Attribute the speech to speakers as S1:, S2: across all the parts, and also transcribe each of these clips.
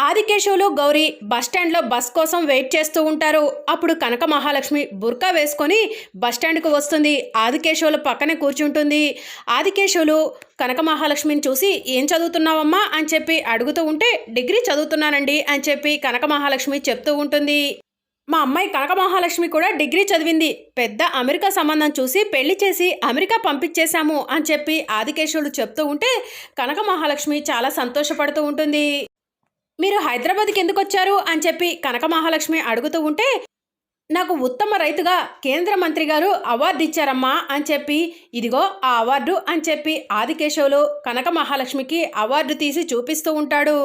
S1: ఆదికేశవులు గౌరీ బస్టాండ్లో బస్ కోసం వెయిట్ చేస్తూ ఉంటారు. అప్పుడు కనక మహాలక్ష్మి బుర్కా వేసుకొని బస్టాండ్కు వస్తుంది. ఆదికేశవుల పక్కనే కూర్చుంటుంది. ఆదికేశవులు కనక మహాలక్ష్మిని చూసి ఏం చదువుతున్నావమ్మా? అని చెప్పి అడుగుతూ ఉంటే డిగ్రీ చదువుతున్నానండి అని చెప్పి కనక మహాలక్ష్మి చెప్తూ ఉంటుంది. మా అమ్మాయి కనక మహాలక్ష్మి కూడా డిగ్రీ చదివింది. పెద్ద అమెరికా సంబంధం చూసి పెళ్ళి చేసి అమెరికా పంపించేశాము అని చెప్పి ఆదికేశవులు చెప్తూ ఉంటే కనక మహాలక్ష్మి చాలా సంతోషపడుతూ ఉంటుంది. మీరు హైదరాబాద్కి ఎందుకు వచ్చారు అని చెప్పి కనక మహాలక్ష్మి అడుగుతూ ఉంటే నాకు ఉత్తమ రైతుగా కేంద్ర మంత్రి గారు అవార్డు ఇచ్చారమ్మా అని చెప్పి ఇదిగో ఆ అవార్డు అని చెప్పి ఆదికేశవులు కనక మహాలక్ష్మికి అవార్డు తీసి చూపిస్తూ ఉంటాడు.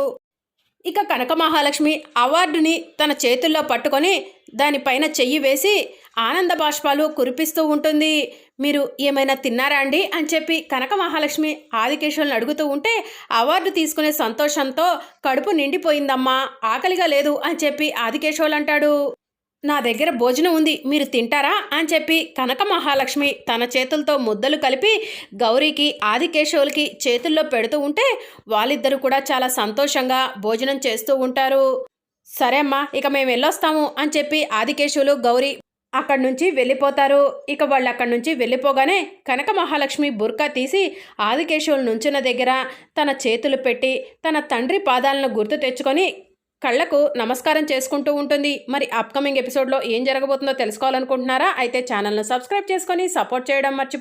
S1: ఇక కనక మహాలక్ష్మి అవార్డుని తన చేతుల్లో పట్టుకొని దానిపైన చెయ్యి వేసి ఆనంద బాష్పాలు కురిపిస్తూ ఉంటుంది. మీరు ఏమైనా తిన్నారా అండి? అని చెప్పి కనక మహాలక్ష్మి ఆదికేశవులను అడుగుతూ ఉంటే అవార్డు తీసుకునే సంతోషంతో కడుపు నిండిపోయిందమ్మా ఆకలిగా లేదు అని చెప్పి ఆదికేశవులు అంటాడు. నా దగ్గర భోజనం ఉంది మీరు తింటారా? అని చెప్పి కనక మహాలక్ష్మి తన చేతులతో ముద్దలు కలిపి గౌరీకి ఆదికేశవులకి చేతుల్లో పెడుతూ ఉంటే వాళ్ళిద్దరూ కూడా చాలా సంతోషంగా భోజనం చేస్తూ ఉంటారు. సరే అమ్మా ఇక మేము వెళ్ళొస్తాము అని చెప్పి ఆదికేశవులు గౌరీ అక్కడి నుంచి వెళ్ళిపోతారు. ఇక వాళ్ళు అక్కడి నుంచి వెళ్ళిపోగానే కనక మహాలక్ష్మి బుర్కా తీసి ఆదికేశవులు నుంచున్న దగ్గర తన చేతులు పెట్టి తన తండ్రి పాదాలను గుర్తు తెచ్చుకొని కళ్ళకు నమస్కారం చేసుకుంటూ ఉంటుంది. మరి అప్కమింగ్ ఎపిసోడ్లో ఏం జరగబోతుందో తెలుసుకోవాలనుకుంటున్నారా? అయితే ఛానల్ను సబ్స్క్రైబ్ చేసుకొని సపోర్ట్ చేయడం మర్చి